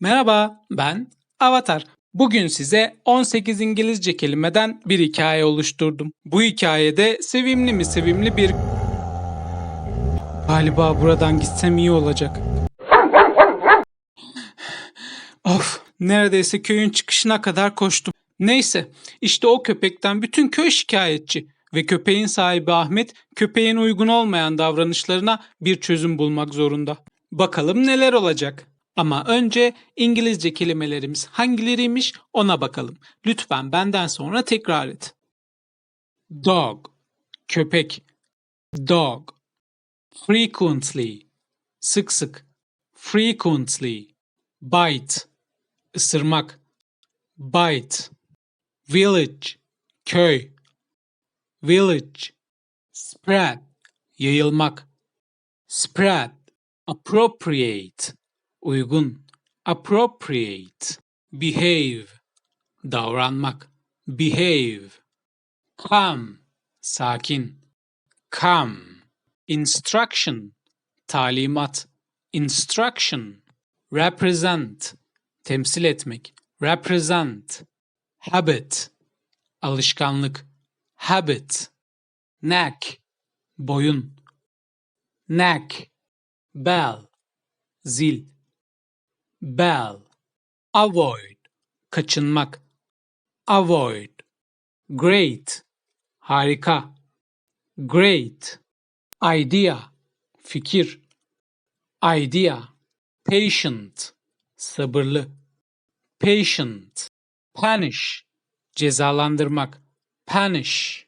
Merhaba, ben Avatar. Bugün size 18 İngilizce kelimeden bir hikaye oluşturdum. Bu hikayede sevimli mi sevimli bir... Galiba buradan gitsem iyi olacak. Of, neredeyse köyün çıkışına kadar koştum. Neyse, işte o köpekten bütün köy şikayetçi ve köpeğin sahibi Ahmet köpeğin uygun olmayan davranışlarına bir çözüm bulmak zorunda. Bakalım neler olacak. Ama önce İngilizce kelimelerimiz hangileriymiş ona bakalım. Lütfen benden sonra tekrar et. Dog, köpek. Dog. Frequently, sık sık. Frequently. Bite, ısırmak. Bite. Village, köy. Village. Spread, yayılmak. Spread. Appropriate, uygun. Appropriate. Behave, davranmak. Behave. Calm, sakin. Calm. Instruction, talimat. Instruction. Represent, temsil etmek. Represent. Habit, alışkanlık. Habit. Neck, boyun. Neck. Bell, zil. Bell. Avoid, kaçınmak. Avoid. Great, harika. Great. Idea, fikir. Idea. Patient, sabırlı. Patient. Punish, cezalandırmak. Punish.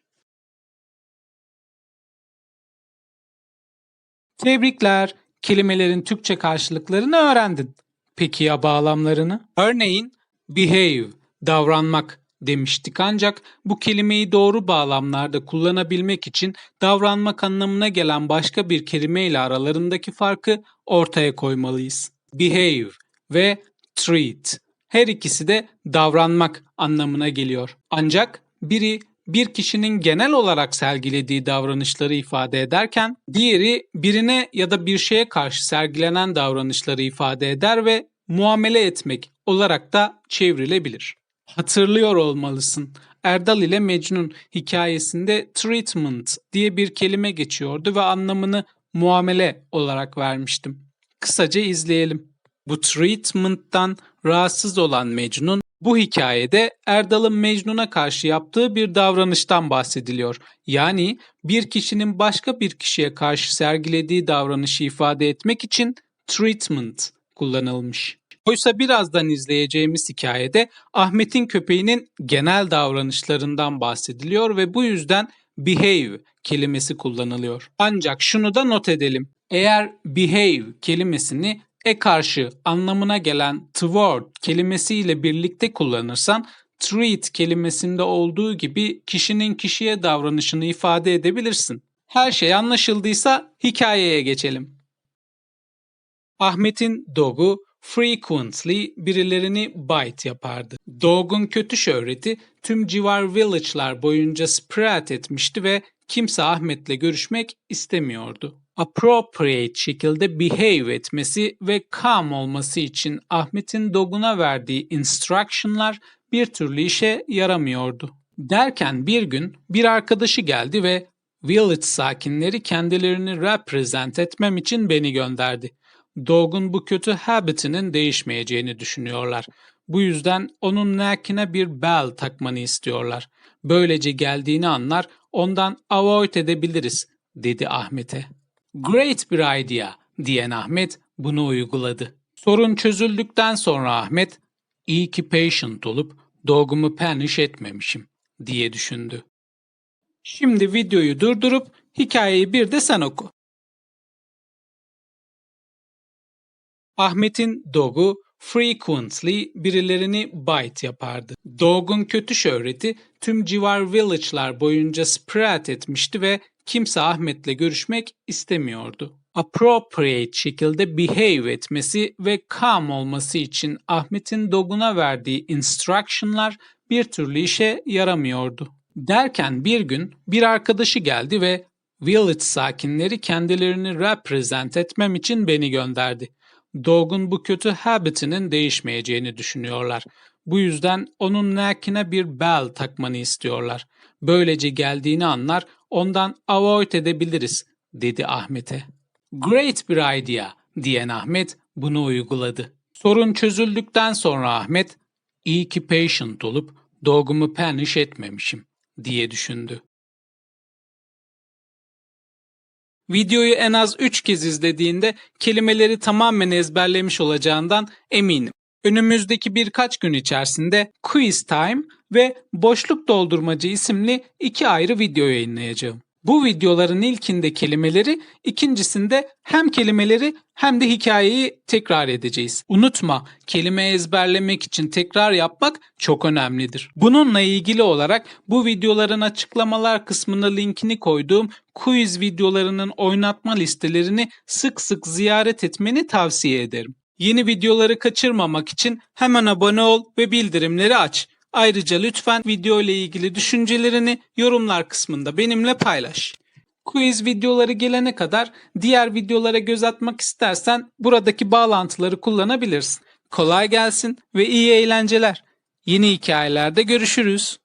Tebrikler. Kelimelerin Türkçe karşılıklarını öğrendin. Peki ya bağlamlarını? Örneğin behave, davranmak demiştik ancak bu kelimeyi doğru bağlamlarda kullanabilmek için davranmak anlamına gelen başka bir kelime ile aralarındaki farkı ortaya koymalıyız. Behave ve treat. Her ikisi de davranmak anlamına geliyor. Ancak biri bir kişinin genel olarak sergilediği davranışları ifade ederken diğeri birine ya da bir şeye karşı sergilenen davranışları ifade eder ve muamele etmek olarak da çevrilebilir. Hatırlıyor olmalısın. Erdal ile Mecnun hikayesinde treatment diye bir kelime geçiyordu ve anlamını muamele olarak vermiştim. Kısaca izleyelim. Bu treatment'tan rahatsız olan Mecnun bu hikayede Erdal'ın Mecnun'a karşı yaptığı bir davranıştan bahsediliyor. Yani bir kişinin başka bir kişiye karşı sergilediği davranışı ifade etmek için treatment kullanılmış. Oysa birazdan izleyeceğimiz hikayede Ahmet'in köpeğinin genel davranışlarından bahsediliyor ve bu yüzden behave kelimesi kullanılıyor. Ancak şunu da not edelim. Eğer behave kelimesini e karşı anlamına gelen toward kelimesiyle birlikte kullanırsan treat kelimesinde olduğu gibi kişinin kişiye davranışını ifade edebilirsin. Her şey anlaşıldıysa hikayeye geçelim. Ahmet'in dogu frequently birilerini bite yapardı. Dog'un kötü şöhreti tüm civar village'lar boyunca spread etmişti ve kimse Ahmet'le görüşmek istemiyordu. Appropriate şekilde behave etmesi ve calm olması için Ahmet'in Dog'una verdiği instruction'lar bir türlü işe yaramıyordu. Derken bir gün bir arkadaşı geldi ve village sakinleri kendilerini represent etmem için beni gönderdi. Dog'un bu kötü habitinin değişmeyeceğini düşünüyorlar. Bu yüzden onun neckine bir bell takmanı istiyorlar. Böylece geldiğini anlar, ondan avoid edebiliriz, dedi Ahmet'e. Great bir idea, diyen Ahmet bunu uyguladı. Sorun çözüldükten sonra Ahmet, iyi ki patient olup dog'umu punish etmemişim, diye düşündü. Şimdi videoyu durdurup hikayeyi bir de sen oku. Ahmet'in dog'u frequently birilerini bite yapardı. Dog'un kötü şöhreti tüm civar village'lar boyunca spread etmişti ve kimse Ahmet'le görüşmek istemiyordu. Appropriate şekilde behave etmesi ve calm olması için Ahmet'in dog'una verdiği instruction'lar bir türlü işe yaramıyordu. Derken bir gün bir arkadaşı geldi ve village sakinleri kendilerini represent etmem için beni gönderdi. Dog'un bu kötü habitinin değişmeyeceğini düşünüyorlar. Bu yüzden onun nakine bir bell takmanı istiyorlar. Böylece geldiğini anlar, ondan avoid edebiliriz, dedi Ahmet'e. Great bir idea, diyen Ahmet bunu uyguladı. Sorun çözüldükten sonra Ahmet, iyi ki patient olup dog'umu punish etmemişim, diye düşündü. Videoyu en az 3 kez izlediğinde kelimeleri tamamen ezberlemiş olacağından eminim. Önümüzdeki birkaç gün içerisinde Quiz Time ve Boşluk Doldurmacı isimli iki ayrı video yayınlayacağım. Bu videoların ilkinde kelimeleri, ikincisinde hem kelimeleri hem de hikayeyi tekrar edeceğiz. Unutma, kelime ezberlemek için tekrar yapmak çok önemlidir. Bununla ilgili olarak bu videoların açıklamalar kısmına linkini koyduğum quiz videolarının oynatma listelerini sık sık ziyaret etmeni tavsiye ederim. Yeni videoları kaçırmamak için hemen abone ol ve bildirimleri aç. Ayrıca lütfen video ile ilgili düşüncelerini yorumlar kısmında benimle paylaş. Quiz videoları gelene kadar diğer videolara göz atmak istersen buradaki bağlantıları kullanabilirsin. Kolay gelsin ve iyi eğlenceler. Yeni hikayelerde görüşürüz.